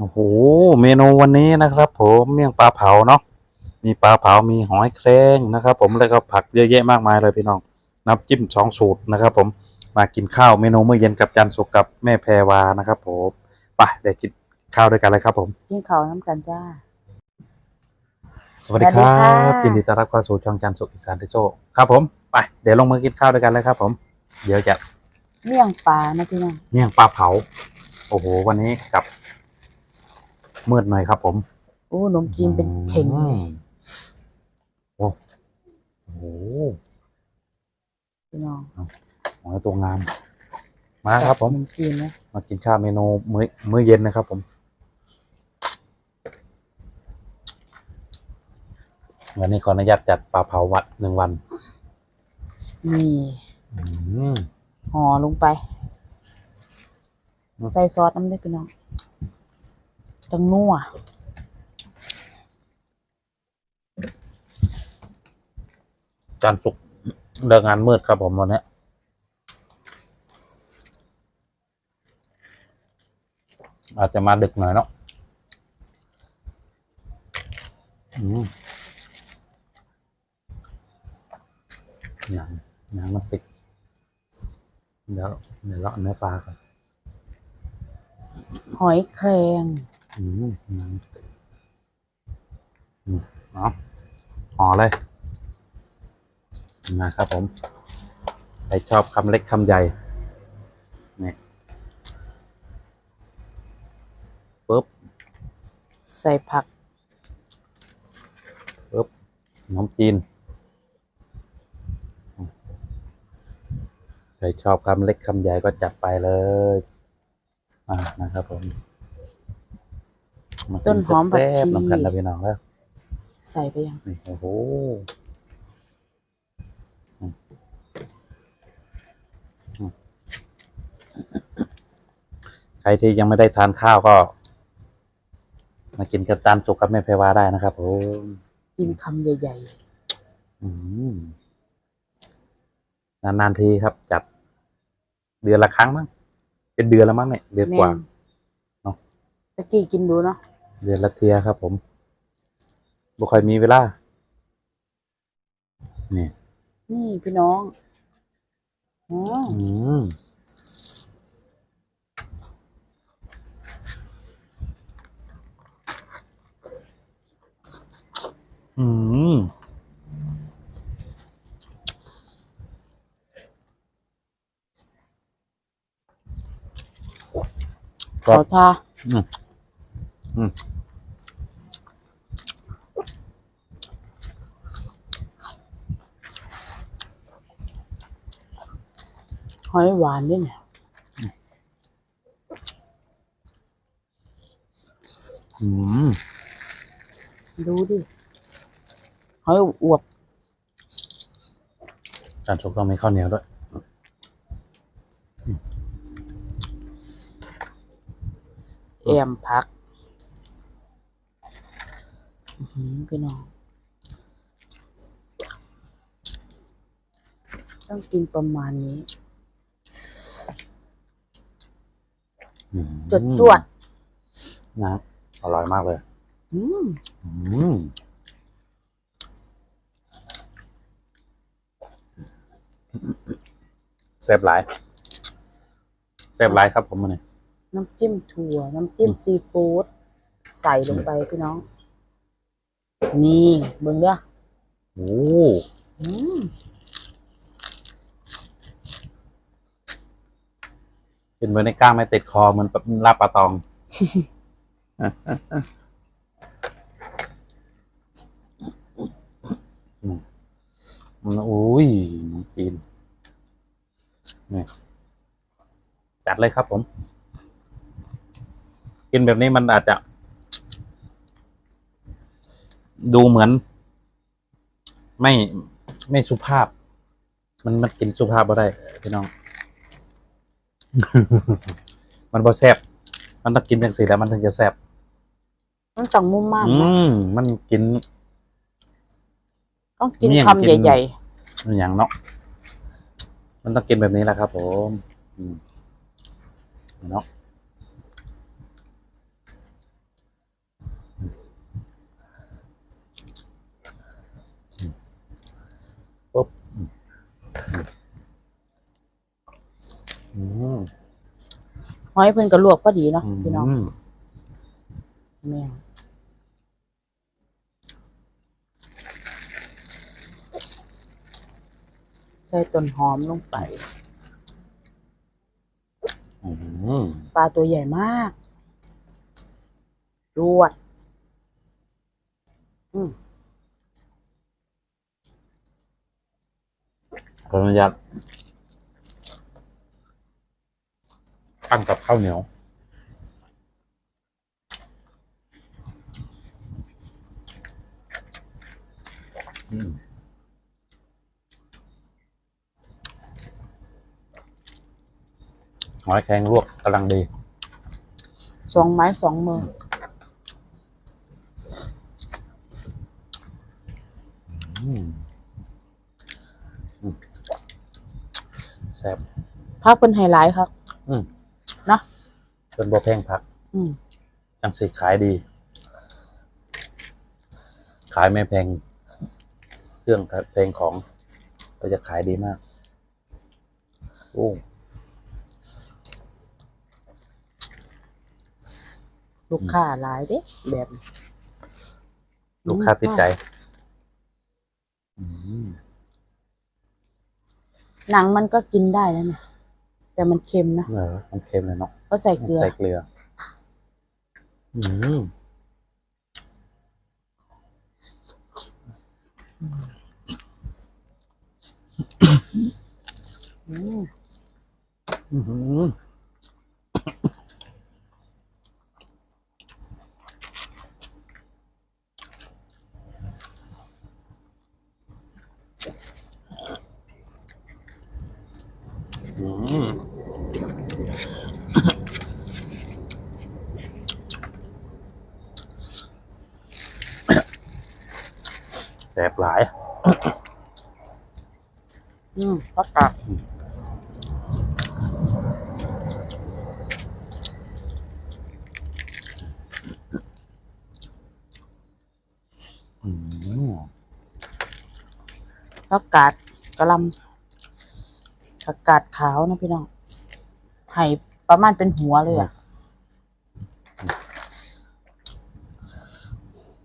โอ้โห เมนูวันนี้นะครับ ผมเมี่ยงปลาเผาเนาะ มีปลาเผา มีหอยแครงนะครับ ผมแล้วก็ผักเยอะแยะมากมายเลยพี่น้อง น้ำจิ้มสองสูตรนะครับ ผม มากินข้าวเมนูมื้อเย็นกับจันสุกกับแม่แพรวานะครับ ผมไปเดี๋ยวกินข้าวด้วยกันเลยครับ ผม กินข้าวน้ำกันจ้า สวัสดีครัสวัสดีบค่ะ ยินดีต้อนรับเข้าสู่ช่องจันสุกอีสานทิโซครับผมไปเดี๋ยวลงมือกินข้าวด้วยกันเลยครับ ผม เดี๋ยวจะ เมี่ยงปลานะพี่น้อง เมี่ยงปลาเผา โอ้โห วันนี้กับ มืดหน่อยครับผมโอ้ขนมจีนเป็นเข่งเลยโอ้โอ้โหพี่น้องหอยตัวงาม มาครับผม ขนมจีนนะมากินข้าวเมนูมื้อมื้อเย็นนะครับผม วันนี้ขออนุญาตจัดปลาเผาวัดหนึ่งวันนี่อืม ห่อลงไป อืม ใส่ซอสน้ำได้พี่น้อง ตังนัวจานสุกเลิกงานมืดครับผมวันนี้อาจจะมาดึกหน่อยเนาะอืมหนังหนังมันติด เดี๋ยวเดี๋ยวเลาะเนื้อปลาก่อนหอยแครง อืมนังติดอืมเอาห่อเลย นะครับผม ใครชอบคำเล็กคำใหญ่นี่ปุ๊บ ใส่ผักปุ๊บน้ำจีน ใครชอบคำเล็กคำใหญ่ก็จัดไปเลย อ่านะครับผม มากิต้นหอมผักแซ่ชีบๆน้ำกันนะพี่น้องแล้วใส่ไปยังนี่โอ้โหอืมอืมใครที่ยังไม่ได้ทานข้าวก็ มากินกับจานสุกกับแม่เพรวาได้นะครับผมกินคำใหญ่อืมนานๆทีครับ จัด เดือนละครั้งมั้งเป็นเดือนละมั้งเนี่ยเดือนๆกว่านเนาะ ตะกี้กินดูเนาะ เดือนละเทียครับ ผมบ่ค่อยมีเวลา นี่ นี่พี่น้องอ๋ออืมอืมครัขบอทา อืมอืม หอยหวานด้วยเนี่ยอืมดูดิหอยอวบจานชุกต้องมีข้าวเหนียวด้วยแอมผักอื้อหือ พี่น้อง ต้องกินประมาณนี้อืมจดจวดนะอร่อยมากเลย อืมอืมแซ่บหลายแซ่บหลายครับผมมันนี่น้ำจิ้มถั่ว น้ำจิ้มซีฟู้ดใส่ลงไปพี่น้อง นี่เบิ่งเด้อโอ้อืมเป็นเหมือนในก้างไม่ติดคอเหมือนลาบปลาตองอืมมันอุ้ยน้ำจีนนี่จัดเลยครับผม กินแบบนี้มันอาจจะ ดูเหมือน ไม่ไม่สุภาพ มันมันกินสุภาพบ่ได้พี่น้อง มันบ่แซ่บมันต้องกินจังสีแล้วมันถึงจะแซ่บต้องจังมุ่มมากอืนะมมันกิน ต้องกินเมี่ยงคำกิน ใหญ่อย่างเนาะมันต้องกินแบบนี้แหละครับ ผมอืมเนาะ หอยเพิ่นก็ลวกพอดีเนาะพี่น้องแม่ใส่ต้นหอมลงไปปลาตัวใหญ่มากรวด อืม ขออนุญาตตั้งกับข้าวเหนียวอืมหอยแครงลวกกำลังดี สองไม้สองมอืมแซ่บ พักเป็นไฮไลท์ครับ อืมเนอะเป็นบัวแพงผัก อืมจังสีขายดี ขายไม่แพง เครื่องเพลงของ ก็จะขายดีมากโอ้ลูกค้าหลายเด้แบบนี้ลูกค้าติดใจอืมหนังมันก็กินได้แล้วเนี่ย แต่มันเค็มนะเออมันเค็มเลยเนาะเพราะใส่เกลือ ใส่เกลือ อืมอืมอืมอืม แสบหลาย อืมพักกาดอืมพักกาดกระลำผักกาดขาวนะพี่น้องไห่ ประมาณเป็นหัวเลยอะ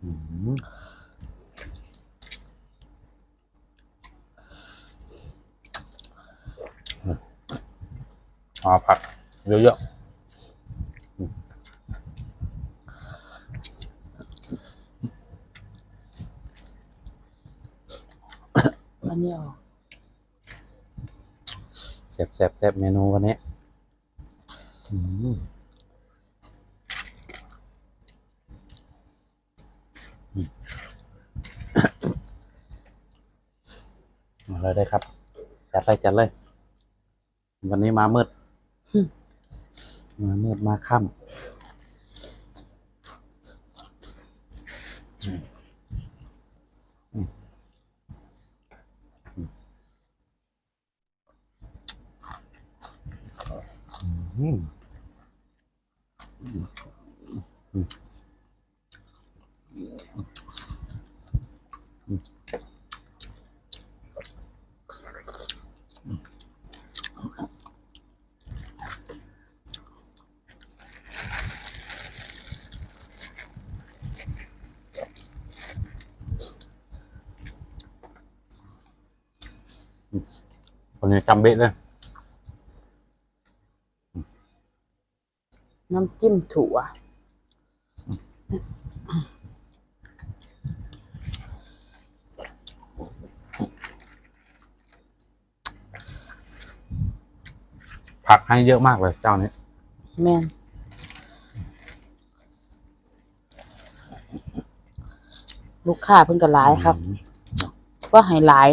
อืมเอผักเยอะๆอันนี้ออกแซ่บแซ่บแซ่บเมนูวันนี้อืมอื มเอาเลยได้ครับ จัดเลยจัดเลย วันนี้มามืด มามืดมาค่ำอืมอืม คนนี้จำเบ๊ะเลย น้ำจิ้มถั่ว ผักให้เยอะมากเลยเจ้านี้ แมนลูกค้าเพิ่งก็หลายครับอืมก็ให้หลาย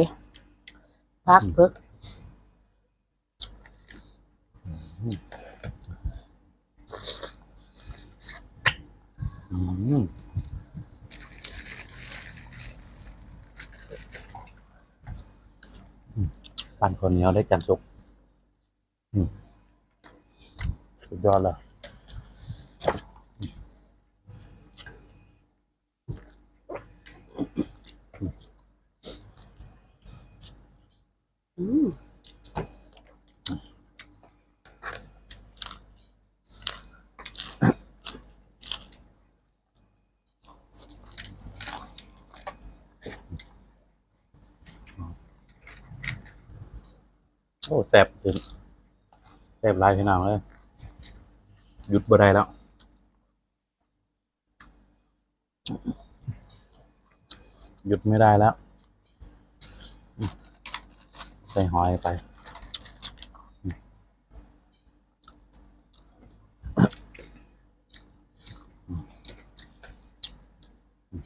พักเพิกปั่นคนเหนียวได้จันสุกสุดยอดเลย โอ้แซ่บถึงแซ่บหลายพี่น้องเลยหยุดบ่ได้แล้วหยุดไม่ได้แล้ว ใส่หอยไป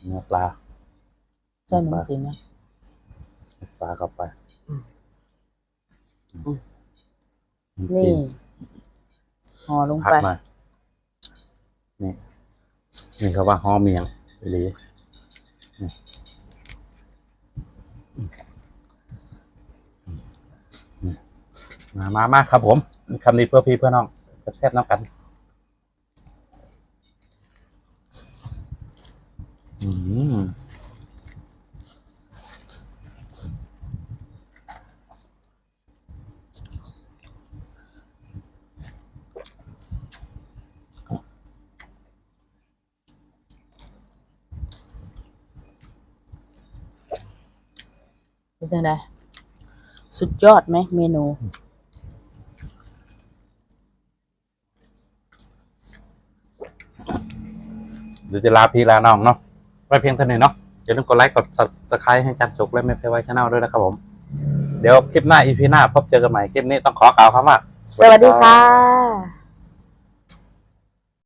เนื้อปลาใส่หนูกินนะปลาเข้าไปนี่ห่อลงไปนี่นี่เขาว่าห่อเมียงไปเมามามาครับผมคำนี้เพื่อพี่เพื่อน้องแซ่บๆน้ำกันอืมเป็นยังไงสุดยอดไหมเมนู เดี๋ยวจะลาพี่ลาน้องเนาะไว้เพียงเท่านี้เนาะอย่าลืมกดไลค์กดซับสไคร้ให้จันสุกและไม่เพไว้ช anel ด้วยนะครับผม เดี๋ยวคลิปหน้าอีพีหน้าพบเจอกันใหม่คลิปนี้ต้องขอกล่าวคำว่า สวัสดีค่ะ